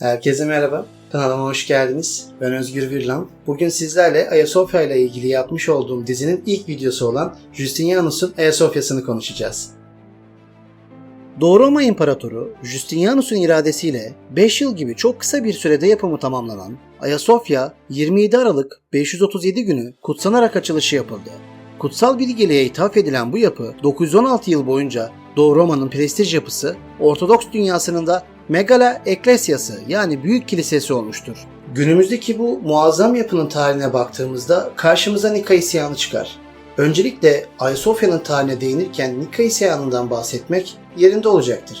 Herkese merhaba. Kanalıma hoş geldiniz. Ben Özgür Virlan. Bugün sizlerle Ayasofya ile ilgili yapmış olduğum dizinin ilk videosu olan Justinianus'un Ayasofya'sını konuşacağız. Doğu Roma İmparatoru Justinianus'un iradesiyle 5 yıl gibi çok kısa bir sürede yapımı tamamlanan Ayasofya 27 Aralık 537 günü kutsanarak açılışı yapıldı. Kutsal bilgeliğe ithaf edilen bu yapı 916 yıl boyunca Doğu Roma'nın prestij yapısı Ortodoks dünyasının da Megala Eklesyası yani Büyük Kilisesi olmuştur. Günümüzdeki bu muazzam yapının tarihine baktığımızda karşımıza Nika isyanı çıkar. Öncelikle Ayasofya'nın tarihine değinirken Nika isyanından bahsetmek yerinde olacaktır.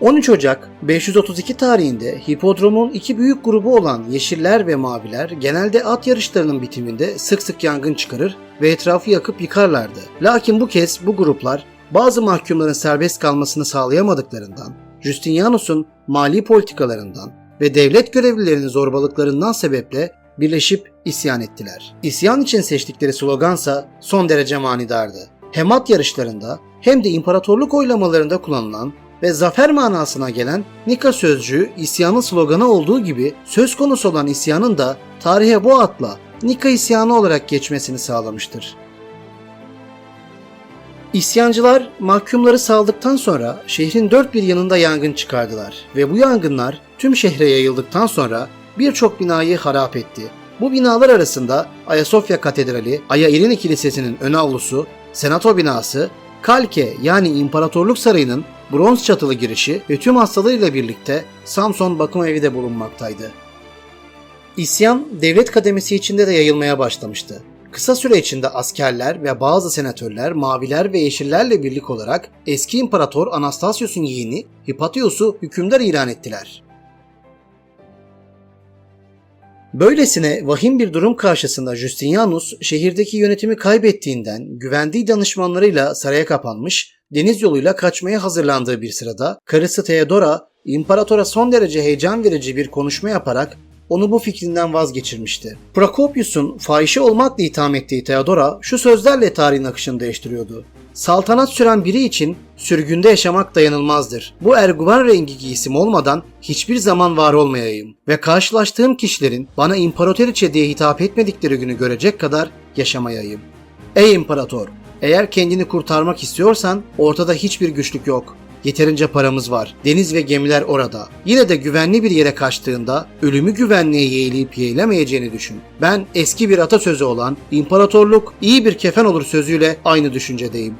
13 Ocak 532 tarihinde hipodromun iki büyük grubu olan Yeşiller ve Maviler genelde at yarışlarının bitiminde sık sık yangın çıkarır ve etrafı yakıp yıkarlardı. Lakin bu kez bu gruplar bazı mahkumların serbest kalmasını sağlayamadıklarından, Justinianus'un mali politikalarından ve devlet görevlilerinin zorbalıklarından sebeple birleşip isyan ettiler. İsyan için seçtikleri slogansa son derece manidardı. Hem at yarışlarında hem de imparatorluk oylamalarında kullanılan ve zafer manasına gelen Nika sözcüğü isyanın sloganı olduğu gibi söz konusu olan isyanın da tarihe bu adla Nika isyanı olarak geçmesini sağlamıştır. İsyancılar mahkumları saldıktan sonra şehrin dört bir yanında yangın çıkardılar ve bu yangınlar tüm şehre yayıldıktan sonra birçok binayı harap etti. Bu binalar arasında Ayasofya Katedrali, Aya İrini Kilisesi'nin ön avlusu, Senato binası, Kalke yani İmparatorluk Sarayı'nın bronz çatılı girişi ve tüm hastalığıyla birlikte Samson bakım evi de bulunmaktaydı. İsyan devlet kademesi içinde de yayılmaya başlamıştı. Kısa süre içinde askerler ve bazı senatörler maviler ve yeşillerle birlik olarak eski imparator Anastasius'un yeğeni Hipatius'u hükümdar ilan ettiler. Böylesine vahim bir durum karşısında Justinianus şehirdeki yönetimi kaybettiğinden güvendiği danışmanlarıyla saraya kapanmış, deniz yoluyla kaçmaya hazırlandığı bir sırada karısı Theodora imparatora son derece heyecan verici bir konuşma yaparak onu bu fikrinden vazgeçirmişti. Prokopius'un fahişe olmakla itham ettiği Theodora şu sözlerle tarihin akışını değiştiriyordu. Saltanat süren biri için sürgünde yaşamak dayanılmazdır. Bu erguvan rengi giysim olmadan hiçbir zaman var olmayayım ve karşılaştığım kişilerin bana imparatoriçe diye hitap etmedikleri günü görecek kadar yaşamayayım. Ey imparator! Eğer kendini kurtarmak istiyorsan ortada hiçbir güçlük yok. Yeterince paramız var. Deniz ve gemiler orada. Yine de güvenli bir yere kaçtığında ölümü güvenliğe yeğleyip yeğlemeyeceğini düşün. Ben eski bir atasözü olan imparatorluk iyi bir kefen olur sözüyle aynı düşüncedeyim.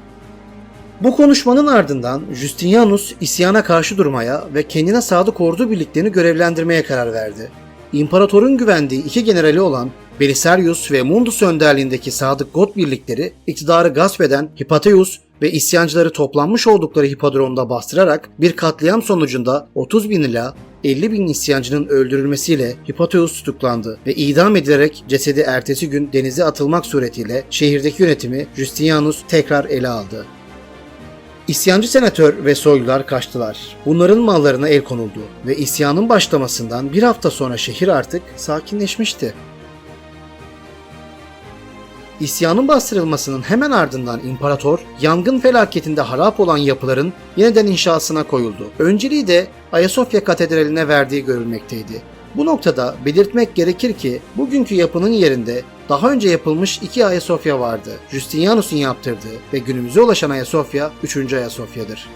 Bu konuşmanın ardından Justinianus isyana karşı durmaya ve kendine sadık ordu birliklerini görevlendirmeye karar verdi. İmparatorun güvendiği iki generali olan Belisarius ve Mundus önderliğindeki sadık God birlikleri iktidarı gasp eden Hippateus ve isyancıları toplanmış oldukları hipodromda bastırarak bir katliam sonucunda 30 bin ila 50 bin isyancının öldürülmesiyle Hippateus tutuklandı ve idam edilerek cesedi ertesi gün denize atılmak suretiyle şehirdeki yönetimi Justinianus tekrar ele aldı. İsyancı senatör ve soylular kaçtılar. Bunların mallarına el konuldu ve isyanın başlamasından bir hafta sonra şehir artık sakinleşmişti. İsyanın bastırılmasının hemen ardından imparator yangın felaketinde harap olan yapıların yeniden inşasına koyuldu. Önceliği de Ayasofya Katedrali'ne verdiği görülmekteydi. Bu noktada belirtmek gerekir ki bugünkü yapının yerinde daha önce yapılmış iki Ayasofya vardı. Justinianus'un yaptırdığı ve günümüze ulaşan Ayasofya 3. Ayasofya'dır.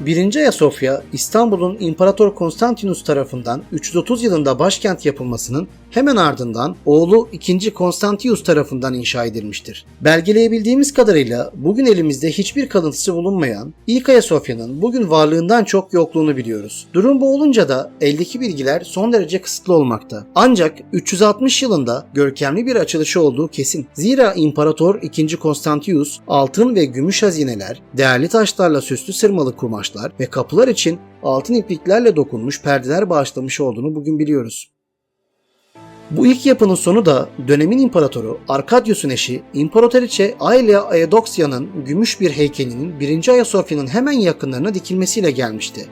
1. Ayasofya, İstanbul'un İmparator Konstantinus tarafından 330 yılında başkent yapılmasının hemen ardından oğlu 2. Konstantius tarafından inşa edilmiştir. Belgeleyebildiğimiz kadarıyla bugün elimizde hiçbir kalıntısı bulunmayan ilk Ayasofya'nın bugün varlığından çok yokluğunu biliyoruz. Durum bu olunca da eldeki bilgiler son derece kısıtlı olmakta. Ancak 360 yılında görkemli bir açılışı olduğu kesin. Zira İmparator 2. Konstantius altın ve gümüş hazineler, değerli taşlarla süslü sırmalı kumaşlar ve kapılar için altın ipliklerle dokunmuş perdeler bağışlamış olduğunu bugün biliyoruz. Bu ilk yapının sonu da dönemin imparatoru Arkadius'un eşi İmparatoriçe Aelia Aedoxia'nın gümüş bir heykelinin 1. Ayasofya'nın hemen yakınlarına dikilmesiyle gelmişti.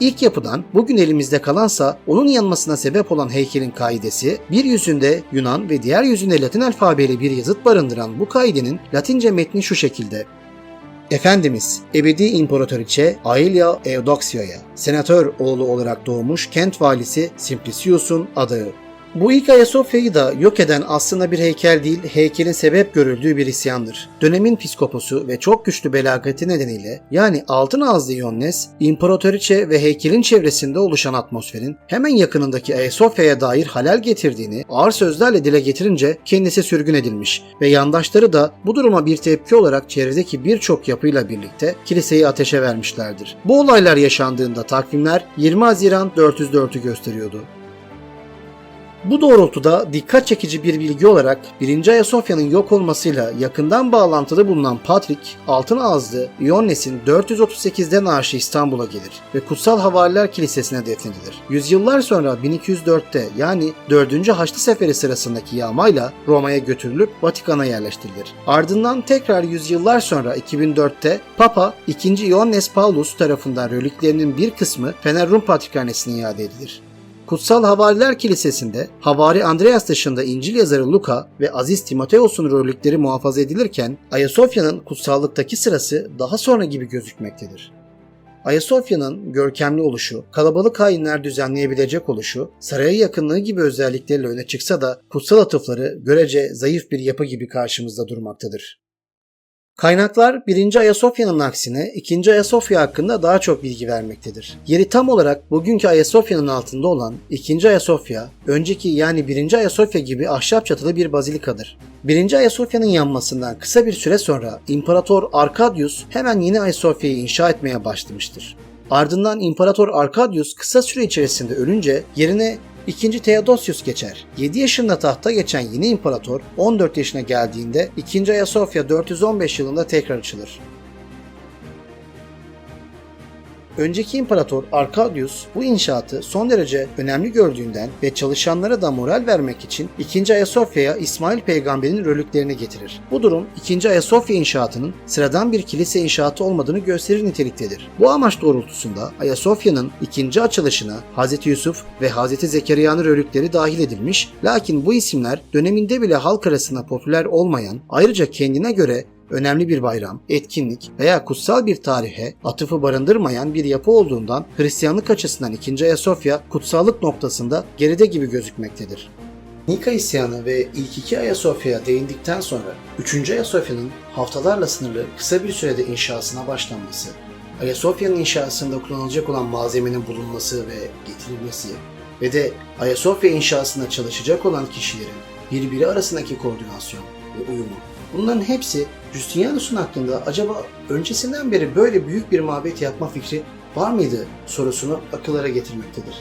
İlk yapıdan bugün elimizde kalansa onun yanmasına sebep olan heykelin kaidesi, bir yüzünde Yunan ve diğer yüzünde Latin alfabeli bir yazıt barındıran bu kaidenin Latince metni şu şekilde. Efendimiz, ebedi imparatoriçe Aelia Eudoxia'ya, senatör oğlu olarak doğmuş Kent valisi Simplicius'un adı. Bu ilk Ayasofya'yı da yok eden aslında bir heykel değil, heykelin sebep görüldüğü bir isyandır. Dönemin piskoposu ve çok güçlü belagati nedeniyle yani altın ağızlı Ionnes, imparatoriçe ve heykelin çevresinde oluşan atmosferin hemen yakınındaki Ayasofya'ya dair halel getirdiğini ağır sözlerle dile getirince kendisi sürgün edilmiş ve yandaşları da bu duruma bir tepki olarak çevredeki birçok yapıyla birlikte kiliseyi ateşe vermişlerdir. Bu olaylar yaşandığında takvimler 20 Haziran 404'ü gösteriyordu. Bu doğrultuda dikkat çekici bir bilgi olarak 1. Ayasofya'nın yok olmasıyla yakından bağlantılı bulunan Patrik, Altın Ağızlı Ioannes'in 438'de naaşı İstanbul'a gelir ve Kutsal Havariler Kilisesi'ne defnedilir. Yüzyıllar sonra 1204'te yani 4. Haçlı Seferi sırasındaki yağmayla Roma'ya götürülüp Vatikan'a yerleştirilir. Ardından tekrar yüzyıllar sonra 2004'te Papa 2. Ioannes Paulus tarafından reliklerinin bir kısmı Fener Rum Patrikhanesi'ne iade edilir. Kutsal Havariler Kilisesi'nde Havari Andreas dışında İncil yazarı Luka ve Aziz Timoteos'un relikleri muhafaza edilirken Ayasofya'nın kutsallıktaki sırası daha sonra gibi gözükmektedir. Ayasofya'nın görkemli oluşu, kalabalık hainler düzenleyebilecek oluşu, saraya yakınlığı gibi özellikleriyle öne çıksa da kutsal atıfları görece zayıf bir yapı gibi karşımızda durmaktadır. Kaynaklar 1. Ayasofya'nın aksine 2. Ayasofya hakkında daha çok bilgi vermektedir. Yeri tam olarak bugünkü Ayasofya'nın altında olan 2. Ayasofya, önceki yani 1. Ayasofya gibi ahşap çatılı bir bazilikadır. 1. Ayasofya'nın yanmasından kısa bir süre sonra İmparator Arkadius hemen yeni Ayasofya'yı inşa etmeye başlamıştır. Ardından İmparator Arkadius kısa süre içerisinde ölünce yerine İkinci Theodosius geçer. 7 yaşında tahta geçen yeni imparator 14 yaşına geldiğinde 2. Ayasofya 415 yılında tekrar açılır. Önceki imparator Arkadius bu inşaatı son derece önemli gördüğünden ve çalışanlara da moral vermek için 2. Ayasofya'ya İsmail peygamberin reliklerini getirir. Bu durum 2. Ayasofya inşaatının sıradan bir kilise inşaatı olmadığını gösterir niteliktedir. Bu amaç doğrultusunda Ayasofya'nın ikinci açılışına Hz. Yusuf ve Hz. Zekeriya'nın relikleri dahil edilmiş lakin bu isimler döneminde bile halk arasında popüler olmayan ayrıca kendine göre önemli bir bayram, etkinlik veya kutsal bir tarihe atıfı barındırmayan bir yapı olduğundan Hristiyanlık açısından 2. Ayasofya kutsallık noktasında geride gibi gözükmektedir. Nika isyanı ve ilk iki Ayasofya'ya değindikten sonra 3. Ayasofya'nın haftalarla sınırlı kısa bir sürede inşasına başlanması, Ayasofya'nın inşasında kullanılacak olan malzemenin bulunması ve getirilmesi ve de Ayasofya inşasında çalışacak olan kişilerin birbiri arasındaki koordinasyon ve uyumu Bunların hepsi Justinianus'un aklında acaba öncesinden beri böyle büyük bir mabet yapma fikri var mıydı sorusunu akıllara getirmektedir.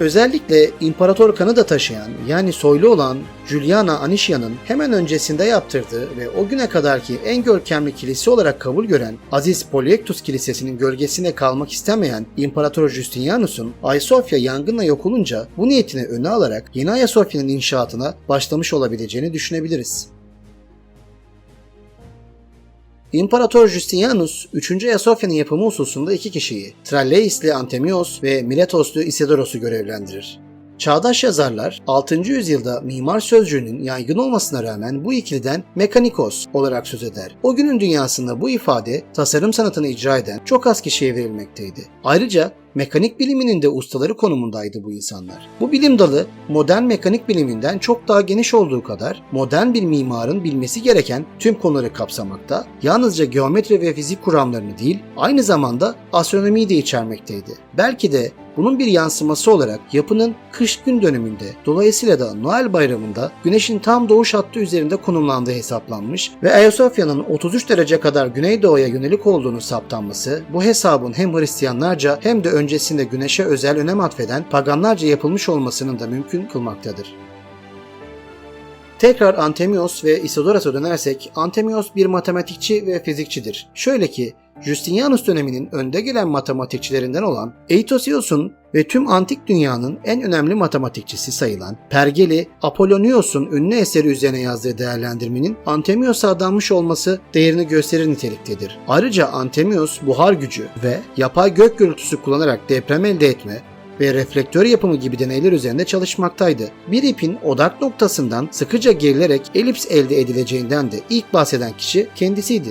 Özellikle imparator kanı da taşıyan yani soylu olan Juliana Anisia'nın hemen öncesinde yaptırdığı ve o güne kadarki en görkemli kilise olarak kabul gören Aziz Polyektus Kilisesi'nin gölgesine kalmak istemeyen İmparator Justinianus'un Ayasofya yangınla yok olunca bu niyetini öne alarak yeni Ayasofya'nın inşaatına başlamış olabileceğini düşünebiliriz. İmparator Justinianus 3. Ayasofya'nın yapımı hususunda iki kişiyi, Tralleisli Antemios ve Miletoslu Isidoros'u görevlendirir. Çağdaş yazarlar 6. yüzyılda mimar sözcüğünün yaygın olmasına rağmen bu ikiliden mekanikos olarak söz eder. O günün dünyasında bu ifade tasarım sanatını icra eden çok az kişiye verilmekteydi. Ayrıca mekanik biliminin de ustaları konumundaydı bu insanlar. Bu bilim dalı modern mekanik biliminden çok daha geniş olduğu kadar modern bir mimarın bilmesi gereken tüm konuları kapsamakta, yalnızca geometri ve fizik kuramlarını değil, aynı zamanda astronomiyi de içermekteydi. Belki de bunun bir yansıması olarak yapının kış gün döneminde dolayısıyla da Noel bayramında güneşin tam doğuş hattı üzerinde konumlandığı hesaplanmış ve Ayasofya'nın 33 derece kadar güneydoğuya yönelik olduğunu saptanması bu hesabın hem Hristiyanlarca hem de öncesinde güneşe özel önem atfeden paganlarca yapılmış olmasının da mümkün kılmaktadır. Tekrar Antemios ve Isidoras'a dönersek Antemios bir matematikçi ve fizikçidir. Şöyle ki Justinianus döneminin önde gelen matematikçilerinden olan Eitosios'un ve tüm antik dünyanın en önemli matematikçisi sayılan Pergeli Apollonios'un ünlü eseri üzerine yazdığı değerlendirmenin Antemios'a adanmış olması değerini gösterir niteliktedir. Ayrıca Antemios buhar gücü ve yapay gök gürültüsü kullanarak deprem elde etme, ve reflektör yapımı gibi deneyler üzerinde çalışmaktaydı. Bir ipin odak noktasından sıkıca gerilerek elips elde edileceğinden de ilk bahseden kişi kendisiydi.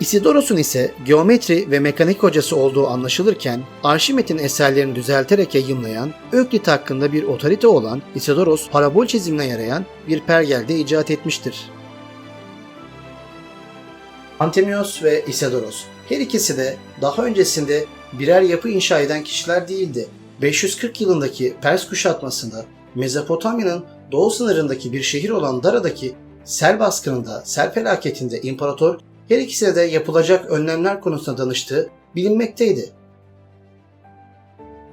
Isidoros'un ise geometri ve mekanik hocası olduğu anlaşılırken Arşimet'in eserlerini düzelterek yayımlayan, Öklit hakkında bir otorite olan Isidoros parabol çizimine yarayan bir pergelde icat etmiştir. Antemios ve Isidoros her ikisi de daha öncesinde birer yapı inşa eden kişiler değildi. 540 yılındaki Pers kuşatmasında Mezopotamya'nın doğu sınırındaki bir şehir olan Dara'daki sel baskınında, sel felaketinde imparator her ikisine de yapılacak önlemler konusunda danıştığı bilinmekteydi.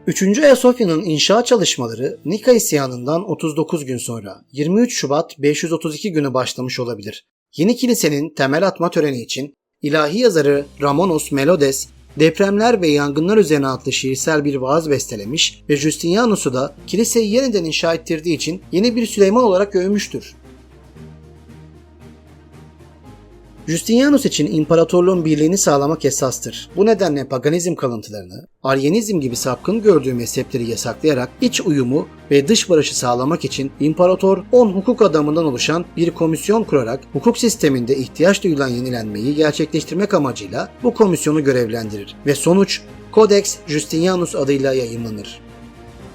3. Ayasofya'nın inşa çalışmaları Nika isyanından 39 gün sonra 23 Şubat 532 günü başlamış olabilir. Yeni kilisenin temel atma töreni için ilahi yazarı Ramonos Melodes depremler ve yangınlar üzerine adlı şiirsel bir vaaz bestelemiş ve Justinianus'u da kiliseyi yeniden inşa ettirdiği için yeni bir Süleyman olarak övmüştür. Justinianus için imparatorluğun birliğini sağlamak esastır. Bu nedenle paganizm kalıntılarını, Aryenizm gibi sapkın gördüğü mezhepleri yasaklayarak iç uyumu ve dış barışı sağlamak için imparator 10 hukuk adamından oluşan bir komisyon kurarak hukuk sisteminde ihtiyaç duyulan yenilenmeyi gerçekleştirmek amacıyla bu komisyonu görevlendirir ve sonuç Codex Justinianus adıyla yayınlanır.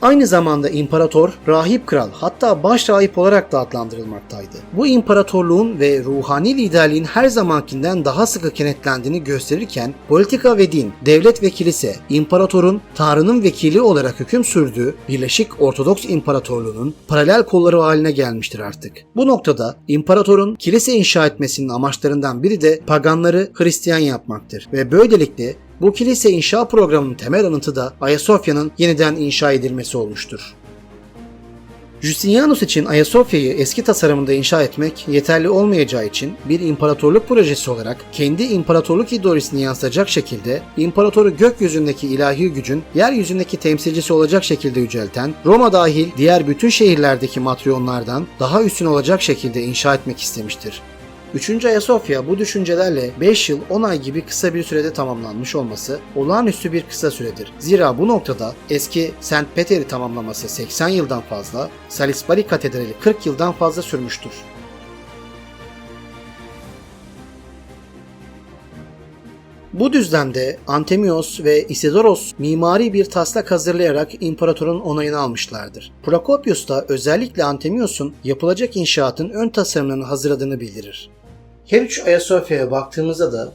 Aynı zamanda imparator, rahip kral hatta baş rahip olarak da adlandırılmaktaydı. Bu imparatorluğun ve ruhani liderliğin her zamankinden daha sıkı kenetlendiğini gösterirken politika ve din, devlet ve kilise, imparatorun Tanrı'nın vekili olarak hüküm sürdüğü Birleşik Ortodoks İmparatorluğu'nun paralel kolları haline gelmiştir artık. Bu noktada imparatorun kilise inşa etmesinin amaçlarından biri de paganları Hristiyan yapmaktır ve böylelikle bu kilise inşa programının temel anıtı da Ayasofya'nın yeniden inşa edilmesi olmuştur. Justinianus için Ayasofya'yı eski tasarımında inşa etmek yeterli olmayacağı için bir imparatorluk projesi olarak kendi imparatorluk ideolojisini yansıtacak şekilde imparatoru gökyüzündeki ilahi gücün yeryüzündeki temsilcisi olacak şekilde yücelten, Roma dahil diğer bütün şehirlerdeki matriyonlardan daha üstün olacak şekilde inşa etmek istemiştir. 3. Ayasofya bu düşüncelerle 5 yıl 10 ay gibi kısa bir sürede tamamlanmış olması olağanüstü bir kısa süredir. Zira bu noktada eski St. Peter'i tamamlaması 80 yıldan fazla, Salisbury Katedrali 40 yıldan fazla sürmüştür. Bu düzlemde Antemios ve Isidoros mimari bir taslak hazırlayarak imparatorun onayını almışlardır. Prokopius da özellikle Antemios'un yapılacak inşaatın ön tasarımlarını hazırladığını bildirir. Her üç Ayasofya'ya baktığımızda da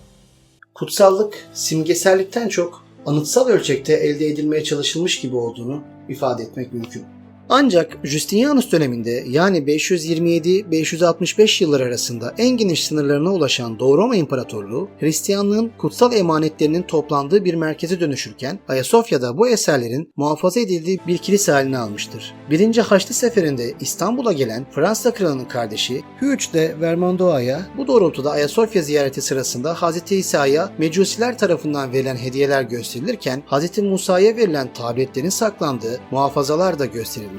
kutsallık simgesellikten çok anıtsal ölçekte elde edilmeye çalışılmış gibi olduğunu ifade etmek mümkün. Ancak Justinianus döneminde yani 527-565 yıllar arasında en geniş sınırlarına ulaşan Doğu Roma İmparatorluğu, Hristiyanlığın kutsal emanetlerinin toplandığı bir merkeze dönüşürken Ayasofya'da bu eserlerin muhafaza edildiği bir kilise haline almıştır. 1. Haçlı Seferi'nde İstanbul'a gelen Fransa kralının kardeşi Hugh de Vermandois'a bu doğrultuda Ayasofya ziyareti sırasında Hz. İsa'ya Mecusiler tarafından verilen hediyeler gösterilirken Hz. Musa'ya verilen tabletlerin saklandığı muhafazalar da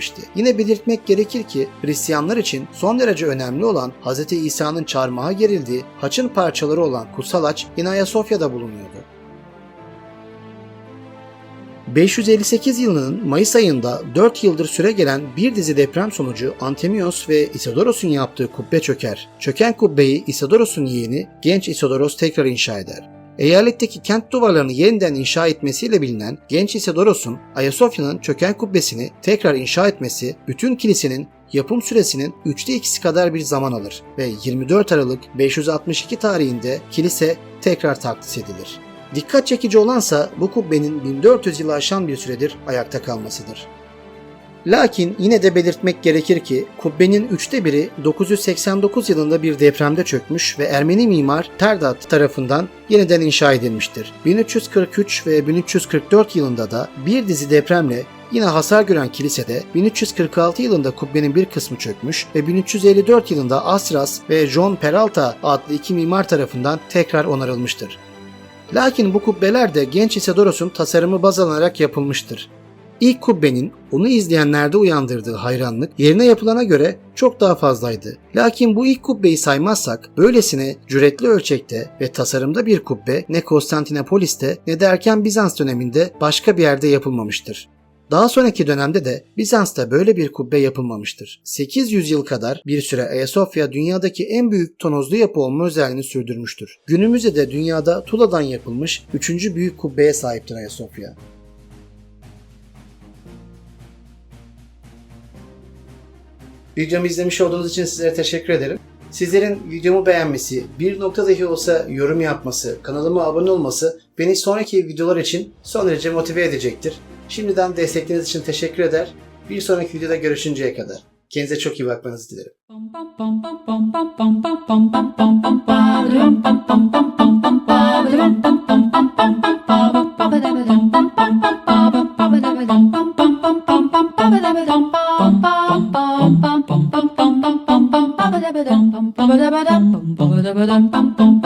gösterilmişti. Yine belirtmek gerekir ki Hristiyanlar için son derece önemli olan Hz. İsa'nın çarmıha gerildiği haçın parçaları olan kutsal haç yine Ayasofya'da bulunuyordu. 558 yılının Mayıs ayında 4 yıldır süre gelen bir dizi deprem sonucu Antemios ve Isidoros'un yaptığı kubbe çöker. Çöken kubbeyi Isidoros'un yeğeni genç Isidoros tekrar inşa eder. Eyaletteki kent duvarlarını yeniden inşa etmesiyle bilinen genç Isidoros'un Ayasofya'nın çöken kubbesini tekrar inşa etmesi bütün kilisenin yapım süresinin üçte ikisi kadar bir zaman alır ve 24 Aralık 562 tarihinde kilise tekrar takdis edilir. Dikkat çekici olansa bu kubbenin 1400 yılı aşan bir süredir ayakta kalmasıdır. Lakin yine de belirtmek gerekir ki kubbenin üçte biri 989 yılında bir depremde çökmüş ve Ermeni mimar Terdat tarafından yeniden inşa edilmiştir. 1343 ve 1344 yılında da bir dizi depremle Yine hasar gören kilisede 1346 yılında kubbenin bir kısmı çökmüş ve 1354 yılında Asras ve John Peralta adlı iki mimar tarafından tekrar onarılmıştır. Lakin bu kubbeler de genç Isidoros'un tasarımı baz alınarak yapılmıştır. İlk kubbenin onu izleyenlerde uyandırdığı hayranlık yerine yapılana göre çok daha fazlaydı. Lakin bu ilk kubbeyi saymazsak böylesine cüretli ölçekte ve tasarımda bir kubbe ne Konstantinopolis'te ne de erken Bizans döneminde başka bir yerde yapılmamıştır. Daha sonraki dönemde de Bizans'ta böyle bir kubbe yapılmamıştır. 800 yıl kadar bir süre Ayasofya dünyadaki en büyük tonozlu yapı olma özelliğini sürdürmüştür. Günümüzde de dünyada Tula'dan yapılmış 3. büyük kubbeye sahiptir Ayasofya. Videomu izlemiş olduğunuz için sizlere teşekkür ederim. Sizlerin videomu beğenmesi, bir nokta dahi olsa yorum yapması, kanalıma abone olması beni sonraki videolar için son derece motive edecektir. Şimdiden destekleriniz için teşekkür eder. Bir sonraki videoda görüşünceye kadar. Kendinize çok iyi bakmanızı dilerim. Bum bum bum bum.